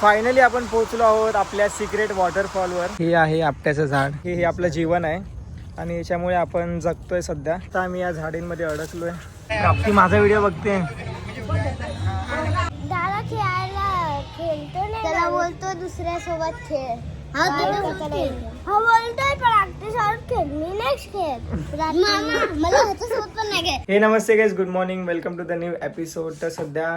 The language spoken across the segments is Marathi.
फायनली आपण पोहोचलो आहोत आपल्या सिक्रेट वॉटरफॉलवर हे आहे आपट्याचं झाड. हे हे आपलं जीवन आहे. आणि याच्यामुळे आपण जगतोय सध्या. आता आम्ही या झाडींमध्ये अडकलोय. प्राप्ती माझा व्हिडिओ बघते. दादा खेळायला खेळतो नाही त्याला बोलतो दुसऱ्या सोबत खेळ. हा बोलतोय प्रॅक्टिस खेळ. मी नेक्स्ट खेळ मामा मला ह्याच्यासोबत पण नाही खेळ नमस्ते guys good morning welcome to the new episode तर सध्या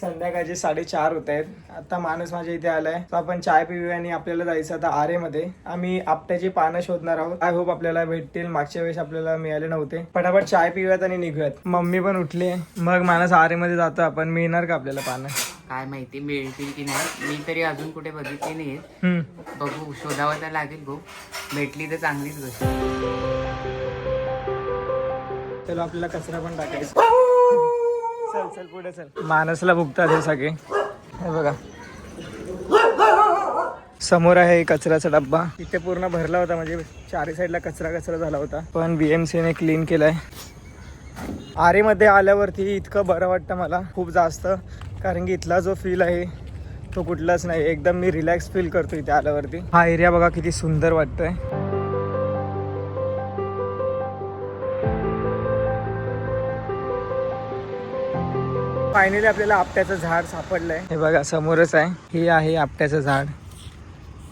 संध्याकाळचे साडेचार होत आहेत. आता माणूस माझ्या इथे आलाय. तर आपण चाय पिऊया आणि आपल्याला जायचं आता आरेमध्ये. आम्ही आपट्याची पानं शोधणार आहोत. आय होप आपल्याला भेटतील. मागच्या वेळेस आपल्याला मिळाले नव्हते. पटापट चाय पिऊयात आणि निघूयात. मम्मी पण उठली मग माणूस आरेमध्ये जातो. आपण मिळणार का आपल्याला पानं? काय माहिती मिळतील की नाही. मी तरी अजून कुठे बघितली नाही. बघू. शोधावं तर लागेल भाऊ. भेटली तर चांगलीच गोष्ट चलो आपल्याला कचरा पण टाकायचा. चल चल पुढे चल. माणसला भुगतात हे सगळे. हे बघा. समोर आहे कचऱ्याचा डब्बा. इथे पूर्ण भरला होता म्हणजे चारी साईडला कचरा कचरा झाला होता. पण बी एम सीने क्लीन केलाय. आरेमध्ये आल्यावरती इतकं बरं वाटतं मला खूप जास्त. कारण की इथला जो फील आहे तो कुठलाच नाही. एकदम मी रिलॅक्स फील करतो इथे आल्यावरती. हा एरिया बघा किती सुंदर वाटतोय. फायनली आपल्याला आपट्याचं झाड सापडलंय. हे बघा समोरच आहे. हे आहे आपट्याचं झाड.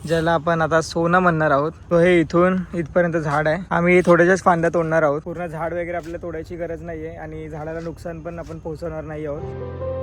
ज्याला आपण आता सोनं म्हणणार आहोत. तो हे इथून इथपर्यंत झाड आहे. आम्ही थोड्याच्याच फांद्या तोडणार आहोत. पूर्ण झाड वगैरे आपल्याला तोडायची गरज नाहीये आणि झाडाला नुकसान पण आपण पोहोचवणार नाही आहोत.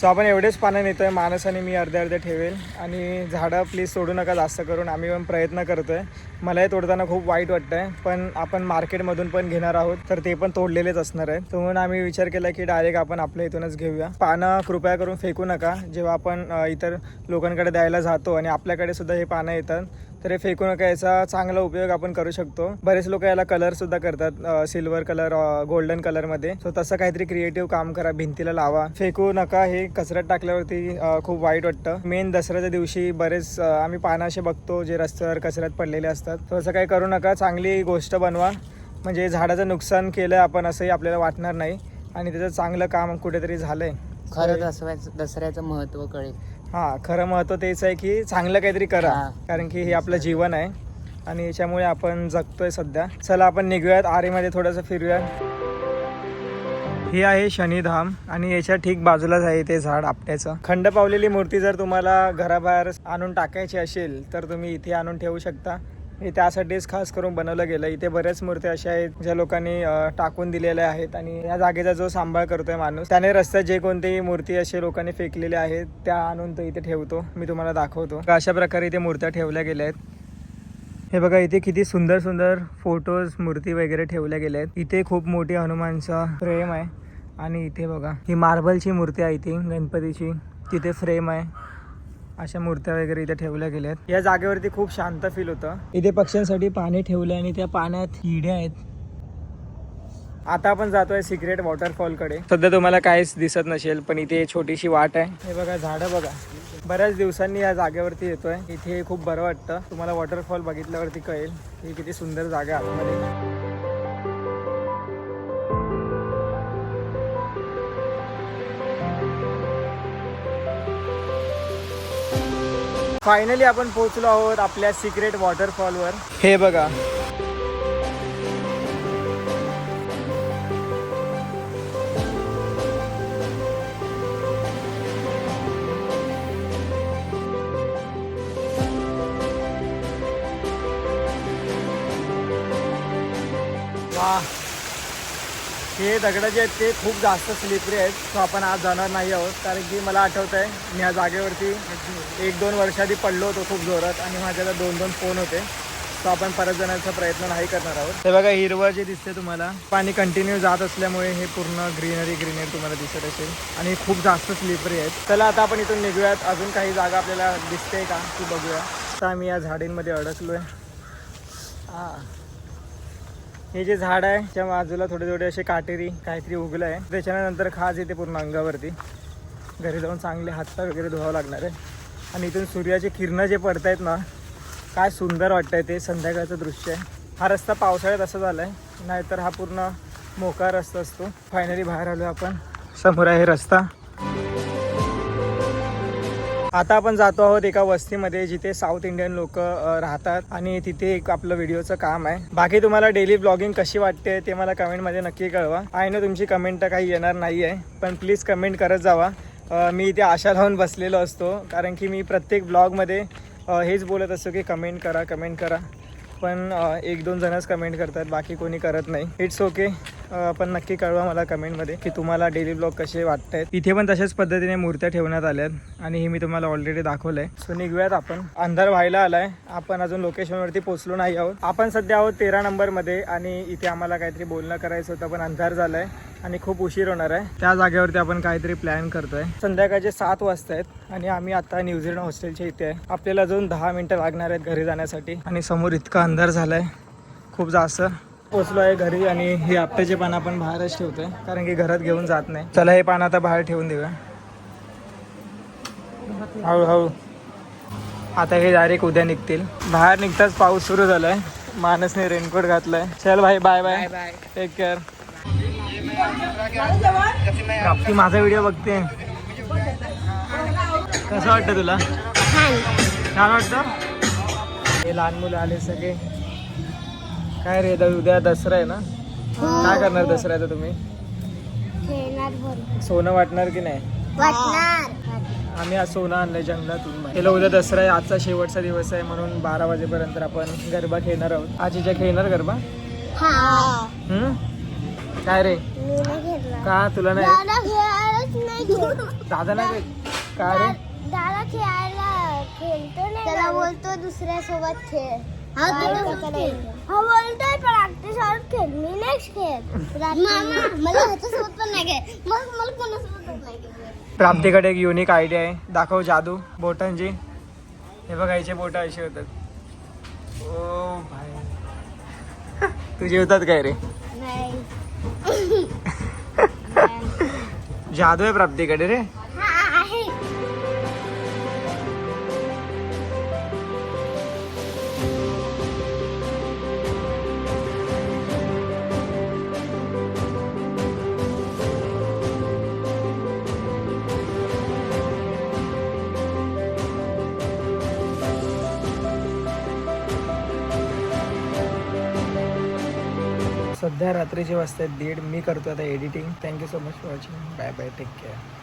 सो आपण एवढेच पानं नेतोय माणस आणि मी अर्धे अर्धे ठेवेल. आणि झाडं प्लीज सोडू नका जास्त करून आम्ही पण प्रयत्न करतो आहे मलाही तोडताना खूप वाईट वाटतं आहे पण आपण मार्केटमधून पण घेणार आहोत तर ते पण तोडलेलेच असणार आहे. तर म्हणून आम्ही विचार केला की डायरेक्ट आपण आपल्या इथूनच घेऊया. पानं कृपया करून फेकू नका जेव्हा आपण इतर लोकांकडे द्यायला जातो आणि आपल्याकडे सुद्धा हे पानं येतात. तर हे फेकू नका याचा चांगला उपयोग आपण करू शकतो. बरेच लोक याला कलर सुद्धा करतात सिल्वर कलर गोल्डन कलरमध्ये. सो तसं काहीतरी क्रिएटिव्ह काम करा भिंतीला लावा. फेकू नका हे कचऱ्यात टाकल्यावरती खूप वाईट वाटतं. मेन दसऱ्याच्या दिवशी बरेच आम्ही पानं असे बघतो जे रस्त्यावर कचऱ्यात पडलेले असतात. तर असं काही करू नका चांगली गोष्ट बनवा. म्हणजे झाडाचं नुकसान केलं आपण असंही आपल्याला वाटणार नाही. आणि त्याचं चांगलं काम कुठेतरी झालंय. खरं दसऱ्याचं दसऱ्याचं महत्त्व कळेल. हा खरं महत्त्व तेच आहे की चांगलं काहीतरी करा. हा. कारण की हे आपलं जीवन आहे. आणि याच्यामुळे आपण जगतोय सध्या. चला आपण निघूयात. आरेमध्ये थोडंसं फिरूयात. हे आहे शनिधाम. आणि याच्या ठीक बाजूलाच आहे ते झाड आपट्याचं. खंड पावलेली मूर्ती जर तुम्हाला घराबाहेर आणून टाकायची असेल तर तुम्ही इथे आणून ठेवू शकता. हे त्यासाठीच खास करून बनवलं गेलं. इथे बऱ्याच मूर्त्या अशा आहेत ज्या लोकांनी टाकून दिलेल्या आहेत आणि या जागेचा जो सांभाळ करतोय माणूस त्याने रस्त्यात जे कोणतेही मूर्ती असे लोकांनी फेकलेल्या आहेत त्या आणून तो इथे ठेवतो. मी तुम्हाला दाखवतो. अशा प्रकारे इथे मूर्त्या ठेवल्या गेल्या आहेत. हे बघा इथे किती सुंदर सुंदर फोटोज मूर्ती वगैरे ठेवल्या गेल्या आहेत. इथे खूप मोठी हनुमानचा फ्रेम आहे. आणि इथे बघा ही मार्बलची मूर्ती आहे ती गणपतीची. तिथे फ्रेम आहे. अशा मूर्त्या वगैरे इथे ठेवल्या गेल्या आहेत या जागेवरती खूप शांत फील होतं. इथे पक्ष्यांसाठी पाणी ठेवले आणि त्या पाण्यात हिड्या आहेत. आता आपण जातोय सिक्रेट वॉटरफॉलकडे सध्या तुम्हाला काहीच दिसत नसेल पण इथे छोटीशी वाट आहे. हे बघा झाडं बघा. बऱ्याच दिवसांनी या जागेवरती येतोय. इथे खूप बरं वाटतं. तुम्हाला वॉटरफॉल बघितल्यावरती कळेल ही किती सुंदर जागा आतमध्ये. फायनली आपण पोहोचलो आहोत आपल्या सिक्रेट वॉटरफॉलवर हे बघा. वा हे दगडं जे आहेत ते खूप जास्त स्लिपरी आहेत. सो आपण आज जाणार नाही आहोत. कारण की मला आठवत आहे मी या जागेवरती एक दोन वर्षाआधी पडलो होतो खूप जोरात आणि माझ्याला दोन दोन फोन होते. सो आपण परत जाण्याचा प्रयत्न नाही करणार आहोत. हे बघा हिरवं जे दिसते तुम्हाला पाणी कंटिन्यू जात असल्यामुळे हे पूर्ण ग्रीनरी ग्रीनरी तुम्हाला दिसत असेल. आणि खूप जास्त स्लिपरी आहेत. चला आता आपण इथून निघूयात. अजून काही जागा आपल्याला दिसते का ती बघूया. आता आम्ही या झाडींमध्ये अडकलो आहे हां. हे जे झाड आहे त्या बाजूला थोडे थोडे असे काटेरी काहीतरी उगलं आहे. त्याच्यानंतर खाज येते पूर्ण अंगावरती. घरी जाऊन चांगले हातपाय वगैरे धुवावं लागणार आहे. आणि इथून सूर्याचे किरणं जे पडत आहेत ना काय सुंदर वाटतंय ते संध्याकाळचं दृश्य आहे. हा रस्ता पावसाळ्यात असा झाला आहे नाहीतर हा पूर्ण मोकळा रस्ता असतो. फायनली बाहेर आलो आपण. समोर आहे रस्ता. आता आपण जातो आहोत एका वस्तीमध्ये जिथे साऊथ इंडियन लोक राहतात आणि तिथे एक आपलं व्हिडिओचं काम आहे. बाकी तुम्हाला डेली ब्लॉगिंग कशी वाटते ते मला कमेंटमध्ये नक्की कळवा. आहे ना तुमची कमेंट तर काही येणार नाही आहे पण प्लीज कमेंट करत जावा. मी इथे आशा लावून बसलेलो असतो कारण की मी प्रत्येक ब्लॉगमध्ये हेच बोलत असतो की कमेंट करा कमेंट करा. पण एक दोन जणच कमेंट करतात बाकी कोणी करत नाही. इट्स ओके पण नक्की कळवा मला कमेंटमध्ये की तुम्हाला डेली ब्लॉग कसे वाटत आहेत इथे पण तशाच पद्धतीने मूर्त्या ठेवण्यात आल्यात आणि हे मी तुम्हाला ऑलरेडी दाखवलंय. सो निघूयात आपण. अंधार व्हायला आलाय. आपण अजून लोकेशनवरती पोहोचलो नाही आहोत. आपण सध्या आहोत तेरा नंबरमध्ये आणि इथे आम्हाला काहीतरी बोलणं करायचं होतं पण अंधार झालाय आणि खूप उशीर होणार आहे. त्या जागेवरती आपण काहीतरी प्लॅन करतोय. संध्याकाळचे सात वाजता आहेत आणि आम्ही आता न्यूझीलंड हॉस्टेलच्या इथे आहे. आपल्याला अजून दहा मिनिटं लागणार आहेत घरी जाण्यासाठी. आणि समोर इतका अंधार झालाय. खूप जास्त. पोचलो आहे घरी आणि हे आपट्याचे पान आपण बाहेरच ठेवतोय कारण की घरात घेऊन जात नाही. चला हे पान आता बाहेर ठेवून देऊया. हळूहळू. आता हे डायरेक्ट उद्या निघतील. बाहेर निघताच पाऊस सुरू झालाय. मानसने रेनकोट घातलाय. चल भाई bye bye bye take care Prapti माझा व्हिडिओ बघते. कसं वाटतं तुला? छान वाटतं? हे लहान मुलं आले सगळे. काय रे द- उद्या दसरा आहे ना? काय करणार दसऱ्याचं तुम्ही? खेळणार सोनं वाटणार की नाही? वाटणार. आम्ही आज सोनं आणलंय जंगलातून. त्याला उद्या दसरा आहे आजचा शेवटचा दिवस आहे म्हणून बारा वाजेपर्यंत आपण गरबा खेळणार आहोत. आजीच्या खेळणार गरबा? हा. हम्म? काय रे? मी नाही घेतला का? तुला नाही? दादा खेळायलाच नाही घेत. दादा नाही का रे? दादा खेळायला खेळतो नाही त्याला बोलतो दुसऱ्या सोबत खेळ. हा बोलतोय पण आमच्यासोबत खेळ मी नाही खेळ मामा मला ह्याच्यासोबत पण नाही खेळ मग मला कोणासोबत पण नाही खेळ प्राप्तीकडे एक युनिक आयडिया आहे दाखव जादू बोटांची हे बघा याचे बोट असे होतात ओ भाई तुझे होतात काय रे नाही जादू आहे प्राप्तीकडे रे सध्या रात्रीचे वाजतात दीड मी करतो आता editing thank you so much for watching bye bye take care